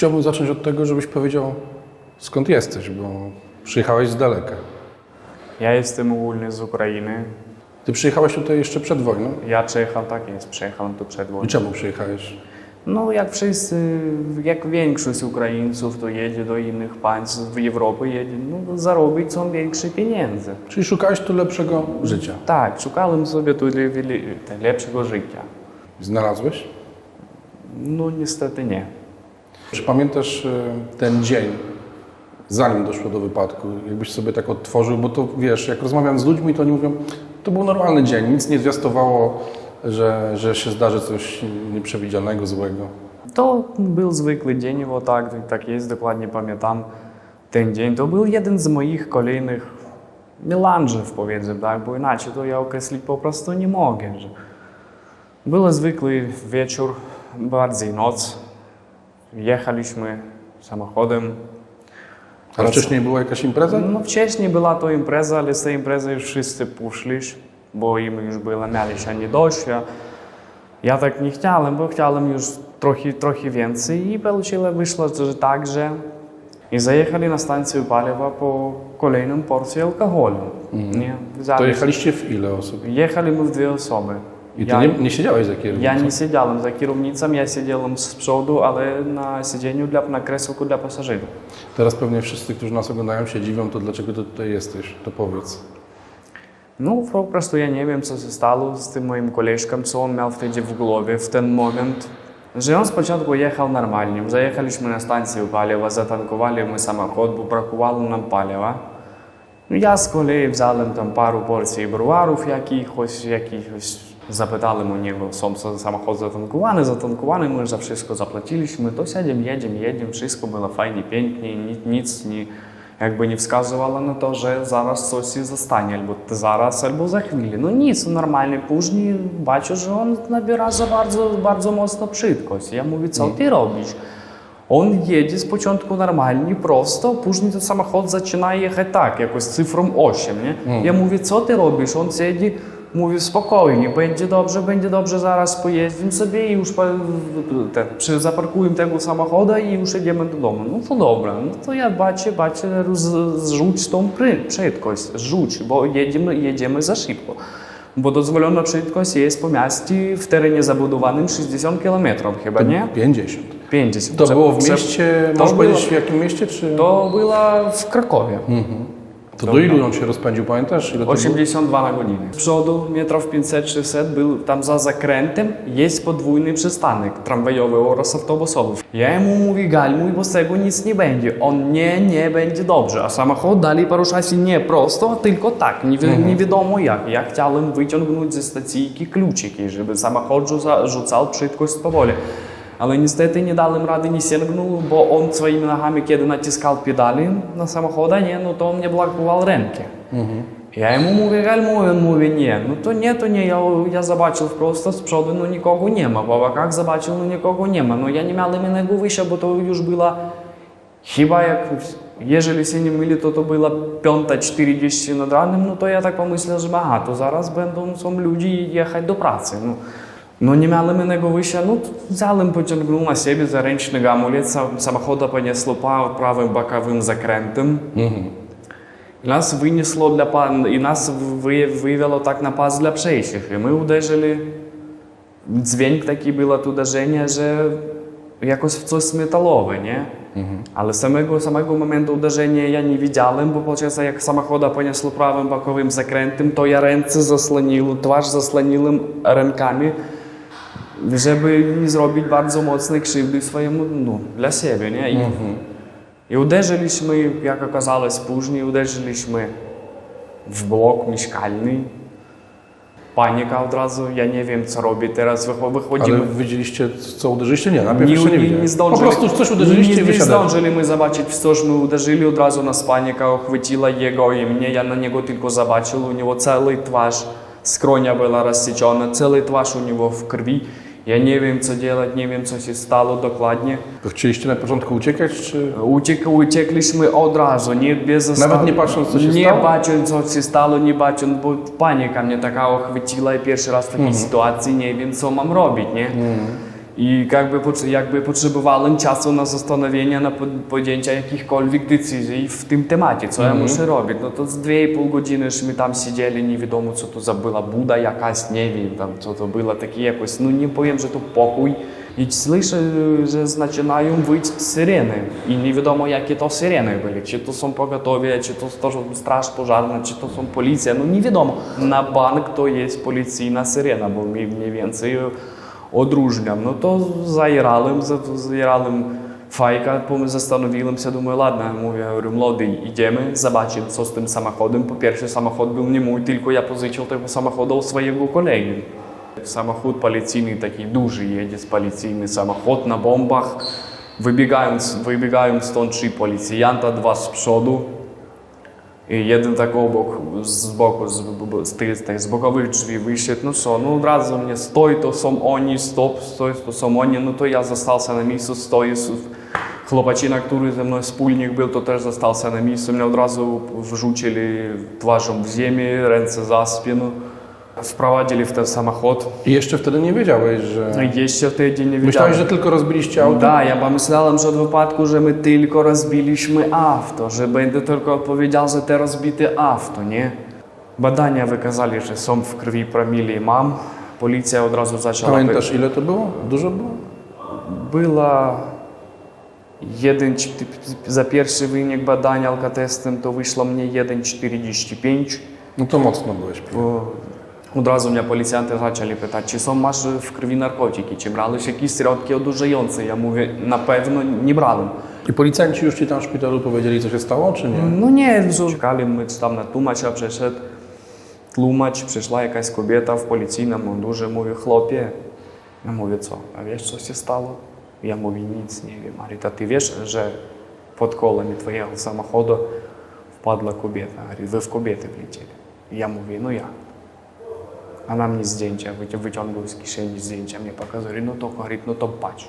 Chciałbym zacząć od tego, żebyś powiedział, skąd jesteś, bo przyjechałeś z daleka. Ja jestem ogólnie z Ukrainy. Ty przyjechałeś tutaj jeszcze przed wojną. Ja przyjechał, tak jest, przyjechałem tu przed I wojną. czemu przyjechałeś? No, jak wszyscy, jak większość Ukraińców, to jedzie do innych państw w Europę, jedzie, no, zarobić są większe pieniądze. Czyli szukałeś tu lepszego życia. Tak, szukałem sobie tu lepszego życia. Znalazłeś? No, niestety nie. Czy pamiętasz e, ten dzień, zanim doszło do wypadku? Jakbyś sobie tak odtworzył, bo to wiesz, jak rozmawiam z ludźmi, to oni mówią, to był normalny dzień, nic nie zwiastowało, że, że się zdarzy coś nieprzewidzianego, złego. To był zwykły dzień, bo tak, tak jest, dokładnie pamiętam ten dzień. To był jeden z moich kolejnych melanżów, powiedzmy, tak, bo inaczej to ja określić po prostu nie mogę. Był zwykły wieczór, bardziej noc. Jechaliśmy samochodem. Ale wcześniej była jakaś impreza? No wcześniej była to impreza, ale z tej imprezy wszyscy poszli, bo im już było, mieli się nie dość. Ja, tak nie chciałem, bo chciałem już trochę, trochę więcej i получилось, wyszło że tak, że i zajechali na stację paliwa po kolejną porcji alkoholu. Nie, To jechaliście w ile osób? Jechali my w dwie osoby. I ty ja, nie, nie, siedziałeś za kierownicą? Ja nie siedziałem za kierownicą, ja siedziałem z przodu, ale na siedzeniu, dla, na krzesełku dla pasażerów. Teraz pewnie wszyscy, którzy nas oglądają, się dziwią, to dlaczego ty tutaj jesteś, to powiedz. No po prostu ja nie wiem, co się stało z tym moim koleżką, co on miał wtedy w głowie, w ten moment. Że on początku jechał normalnie. Zajechaliśmy na stację paliwa, zatankowali my samochód, bo brakowało nam paliwa. No, ja z kolei wziąłem tam paru porcji browarów jakichś, jakichś Zapytali u niego, są samochód zatankowany, zatankowany, my za wszystko zapłaciliśmy, to siedzimy, jedziemy, jedziemy, wszystko było fajnie, pięknie, nic, nic nie, jakby nie wskazywało na to, że zaraz coś się zastanie, albo zaraz, albo za chwilę. No nic, normalnie, później бачу, że on nabiera za bardzo, bardzo mocno prędkość. Ja mówię, co ty robisz? On jedzie z początku normalnie, prosto, później ten samochód zaczyna jechać tak, jakoś z cyfrą 8, nie? Ja mówię, co ty robisz? On siedzi, mówi, spokojnie, będzie dobrze, będzie dobrze, zaraz pojeździmy sobie i już ten, przy, zaparkujemy tego samochodu i już jedziemy do domu. No to dobra, no to ja bacie, bacie, zrzuć tą prędkość, zrzuć, bo jedziemy, jedziemy za szybko. Bo dozwolona prędkość jest po mieście w terenie zabudowanym 60 km chyba, nie? 50. 50. To było w mieście, to możesz było- powiedzieć w jakim mieście, czy... To było w Krakowie. To do ilu on się rozpędził, pamiętasz? Ile 82 na godzinę. Z przodu metrów 500-600 był tam za zakrętem, jest podwójny przystanek tramwajowy oraz autobusowy. Ja mu mówię, galmuj, bo z tego nic nie będzie. On nie, nie będzie dobrze. A samochód dalej porusza się nie prosto, tylko tak, nie, mhm. nie wiadomo jak. Ja chciałem wyciągnąć ze stacyjki kluczyki, żeby samochód rzuca, rzucał szybkość powoli. Ale niestety nie dałem rady, nie sięgnął, bo on swoimi nogami, kiedy naciskał pedali na samochodzie, no to on mnie blokował rękę. Ja йому mówię, гальмуй, він mówi, nie. No to nie, to nie, ja, ja zobaczył prosto z przodu, no nikogo nie ma. Po bokach zobaczył, no nikogo nie ma. No ja nie miałem innego wyjścia, bo to już była, chyba jak, jeżeli się nie myli, to to była 5.40 nad ranem, no to ja tak pomyślał, że aha, to zaraz będą są ludzie jechać do pracy. No, Но не мяла мы него выше, ну, залом потянул на себе за ренчного амулета, самохода понесло по правым боковым закрентам. Угу. I nas wyniosło dla pan, i nas wy, wywielo tak na pas dla przejściych. I my uderzyli, dźwięk taki było to uderzenie, że jakoś w coś metalowe, nie? Mhm. Ale samego, samego momentu uderzenia ja nie widziałem, bo podczas jak samochoda poniosło prawym bokowym zakrętem, to ja ręce zasloniłem, twarz zasloniłem rękami, żeby nie zrobić bardzo mocnej krzywdy swojemu, no, dla siebie, nie? I i uderzyliśmy, jak okazało się później, uderzyliśmy w blok mieszkalny. Panika od razu, ja nie wiem co robię teraz, wycho- Ale wychodzimy. widzieliście, co uderzyliście? Nie, najpierw jeszcze nie, nie, widziałem. nie zdążyli. Po prostu coś uderzyliście nie, nie wysiadaliście. zdążyli my zobaczyć w coś, my uderzyli od razu nas panika, chwyciła jego i mnie, ja na niego tylko zobaczył, u niego cały twarz, skronia była rozseczona, cały twarz u niego w krwi. Ja nie wiem co делать, nie wiem co się stało dokładnie. To Chcieliście na początku uciekać, czy... Uciek, uciekliśmy od razu, nie bez Nawet nie patrząc, co się nie stało? бачу, co się stało, nie бачу, bo panika mnie taka ochwyciła i pierwszy raz w takiej sytuacji nie wiem, co mam robić, nie? I jakby, jakby potrzebowałem czasu na zastanowienie, na pod- jakichkolwiek decyzji w tym temacie, co ja muszę robić. No to z 2,5 godziny ж ми там сиділи, невідомо, що то за була Буда якась, не wiem, там, що то було таке якось, ну не powiem, że to pokój. I słyszę, że zaczynają wyć syreny i nie wiadomo jakie to syreny były, czy to są pogotowie, czy to, to straż pożarna, czy to są policja, no nie wiadomo. Na bank to jest policyjna syrena, bo mi mniej więcej to zajerałem, za- zajerałem fajka, bo zastanowiłem się, думаю, ладно, mówię, говорю, młody, idziemy, zobaczymy co z tym samochodem. Po pierwsze samochód był nie mój, tylko ja pożyczył tego samochodu u swojego kolegi. Samochód policyjny taki duży jedzie, policyjny samochód na bombach. Wybiegają, wybiegają stąd trzy policjanta, dwa z przodu. No co, no od razu mnie stoi, to są oni, stop, stoi, to są oni, no to ja został na miejscu, stoi, s- chłopacina, który ze mną wspólnik był, to też został na miejscu, mnie od razu wrzucili twarzą w ziemię, ręce za spину, Wprowadzili w ten samochód. I jeszcze wtedy nie wiedziałeś, że... No jeszcze wtedy nie wiedziałem. Myślałeś, że tylko rozbiliście auto? Da, ja pomyślałem, że w wypadku, że my tylko rozbiliśmy auto, że będę tylko odpowiedział za te rozbite auto, nie? Badania wykazali, że są w krwi promili mam. Policja od razu zaczęła... Pamiętasz, ile to było? Dużo było? Była... Jeden, za pierwszy wynik badania alkotestem to wyszło mnie 1,45. No to mocno byłeś. Od mnie policjanty zaczęli pytać, czy są masz w krwi narkotyki, czy brałeś jakieś środki odurzające. Ja mówię, na pewno nie brałem. I policjanci już ci tam w szpitalu powiedzieli, co się stało, czy nie? No nie, że... czekali my tam na tłumacza, przyszedł tłumacz, przyszła jakaś kobieta w policji policyjnym mundurze, mówi, chłopie. Ja mówię, co, a wiesz, co się stało? Ja mówię, nic nie wiem. Mówi, a ty wiesz, że pod kołami twojego samochodu wpadła kobieta? Mówi, wy w kobiety wlecieli. Ja mówię, no jak? Она мне zdjęcia, wyciągnął z kieszeni zdjęcia, mnie pokazuje, no to, говорит, ну то patrz.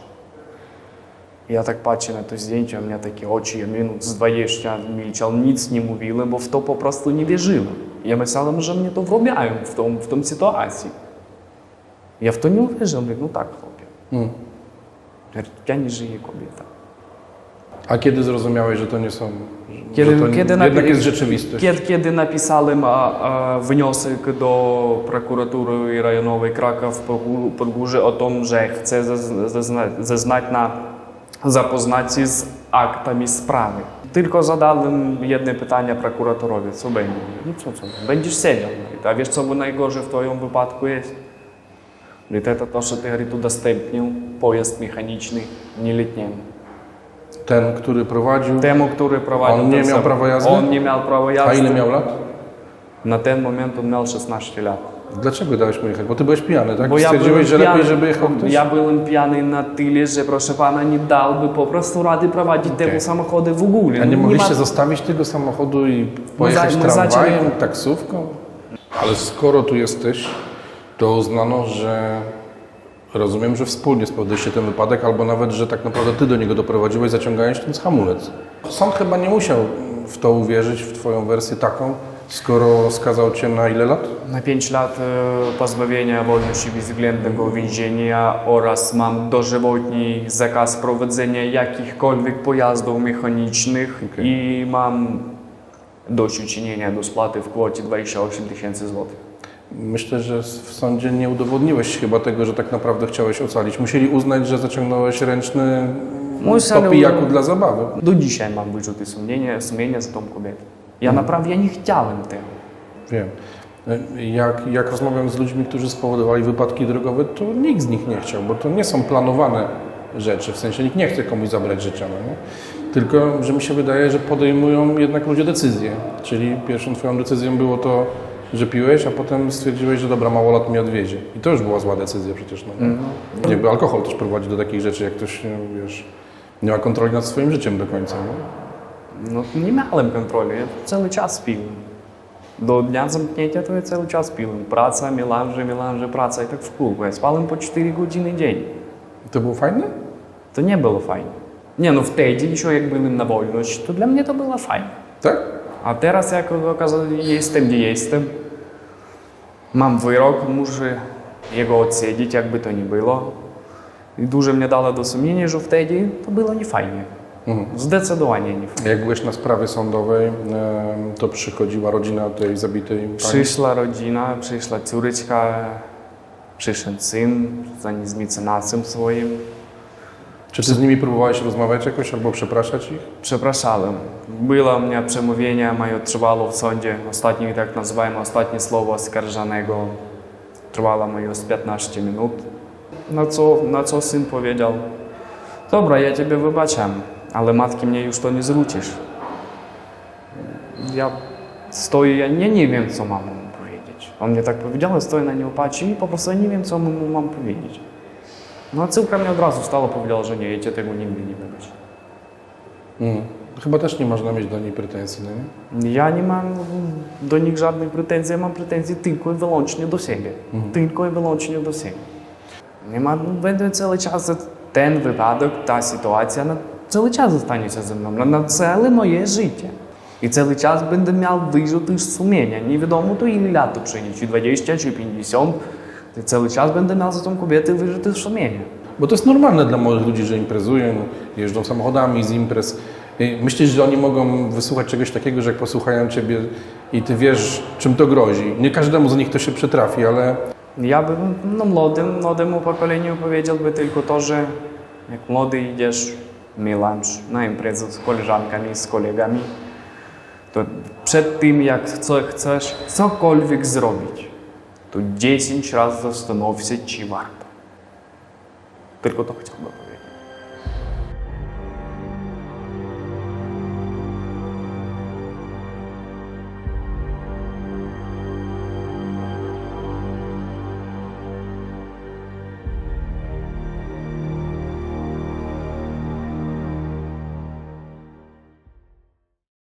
Я так бачу на то здінчя, у мене такі очі, я минут з я мільчав, ніц не мовили, бо в то попросту не вірили. Я мисляла, може мені то вробляю в тому в том ситуації. Я в то не увижу, ну так, хлопці. Mm. Я не жиє кобіта. A kiedy zrozumiałeś, że to nie są... Kiedy- że to kiedy jednak napi- jest rzeczywistość? Kiedy, kiedy napisałem a, a, wniosek do prokuratury rejonowej Kraków Podgó- Podgórze o tym, że chcę zazna- zazna- zeznać na zapoznać się z aktami sprawy. Tylko zadałem jedno pytanie prokuratorowi, co będzie? No co, co, będziesz siedział. Говорит, A wiesz, co by najgorsze w twoim wypadku jest? Говорит, это то, что ты, говорит, удостępnił pojazd mechaniczny nieletniemu. Ten, który prowadził... Temu, który prowadził On nie miał prawa jazdy? On nie miał prawa jazdy. A ile miał lat? Na ten moment on miał 16 lat. Dlaczego dałeś mu jechać? Bo ty byłeś pijany, tak? Bo ja Stwierdziłeś, że lepiej, żeby jechał ktoś? Ja byłem pijany na tyle, że proszę pana nie dałby po prostu rady prowadzić tego samochodu w ogóle. A nie No, mogliście ma- zostawić tego samochodu i pojechać za- my tramwajem, zaczęli- taksówką? Ale skoro tu jesteś, to uznano, że rozumiem, że wspólnie spowodowaliście ten wypadek, albo nawet, że tak naprawdę ty do niego doprowadziłeś, zaciągając ten hamulec. Sąd chyba nie musiał w to uwierzyć, w twoją wersję taką, skoro skazał cię na ile lat? Na 5 lat e, pozbawienia wolności bezwzględnego więzienia oraz mam dożywotni zakaz prowadzenia jakichkolwiek pojazdów mechanicznych Okej. i mam doświadczenia do spłaty w kwocie 28 tysięcy złotych. Myślę, że w sądzie nie udowodniłeś chyba tego, że tak naprawdę chciałeś ocalić. Musieli uznać, że zaciągnąłeś ręczny po pijaku dla zabawy. Do dzisiaj mam wyrzuty sumienia, sumienia za tą kobietę. Ja naprawdę ja nie chciałem tego. Wiem. Jak, jak rozmawiam z ludźmi, którzy spowodowali wypadki drogowe, to nikt z nich nie chciał, bo to nie są planowane rzeczy. W sensie nikt nie chce komuś zabrać życia. No nie? Tylko, że mi się wydaje, że podejmują jednak ludzie decyzje. Czyli pierwszą twoją decyzją było to, że piłeś, a potem stwierdziłeś, że dobra, małolat mnie odwiedzie. I to już była zła decyzja przecież. No, nie? Jakby alkohol też prowadzi do takich rzeczy, jak ktoś, nie, wiesz, nie ma kontroli nad swoim życiem do końca. No? No nie miałem kontroli, ja cały czas piłem. Do dnia zamknięcia to ja cały czas piłem. Praca, melanże, melanże, praca i tak w kółko. Ja spałem po 4 godziny dzień. To było fajne? To nie było fajnie. Nie no wtedy jeszcze jak byłem na wolność, to dla mnie to było fajne. Tak? A teraz jak okazało jestem gdzie jestem, Mam wyrok muszę jego odsiedzieć, jakby to nie było. I dużo mnie dało do sumienia, że wtedy to było niefajnie. Mhm. Zdecydowanie nie fajnie. Jak byłeś na sprawie sądowej, to przychodziła rodzina tej zabitej pani? Przyszła rodzina, przyszła córeczka, przyszedł syn, zanim z mecenasem swoim. Czy ty z nimi próbowałeś rozmawiać jakoś albo przepraszać ich? Przepraszałem. Było u mnie przemówienie moje trwało w sądzie. Ostatnie, tak nazywamy, ostatnie słowo oskarżonego. Trwało moje z 15 minut. Na co, na co syn powiedział, dobra, ja ciebie wybaczam, ale matki mnie już to nie zwrócisz. Ja stoję, ja nie, nie wiem, co mam mu powiedzieć. On mnie tak powiedział, stoję na patrzę i po prostu nie wiem, co mu mam powiedzieć. No a córka mnie od razu stała, powiedziała, że nie, ja cię tego nigdy nie wybaczę. Mhm. Chyba też nie można mieć do niej pretensji, no nie? Я не маю до них жодних претензій, я маю претензії тільки і вилучення до себе. Тільки і вилучення до себе. Нема буде цілий час ten випадок, та ситуація на цілий час залишиться зі мною, на ціле моє життя. І цілий час będę miał wyrzuty sumienia. Невідомо то ile lat to przyjdzie, czy 20, czy 50. I cały czas będę miał za tą kobietę wyrzuty sumienia. Bo to jest normalne dla młodych ludzi, że imprezują, jeżdżą samochodami z imprez. Myślisz, że oni mogą wysłuchać czegoś takiego, że jak posłuchają Ciebie i Ty wiesz, czym to grozi. Nie każdemu z nich to się przytrafi, ale Ja bym no, młodym, młodemu pokoleniu powiedziałby tylko to, że jak młody idziesz melanż na imprezę z koleżankami, z kolegami, to przed tym jak chcesz cokolwiek zrobić, to 10 razy zastanów się, czy warto. Tylko to chciałbym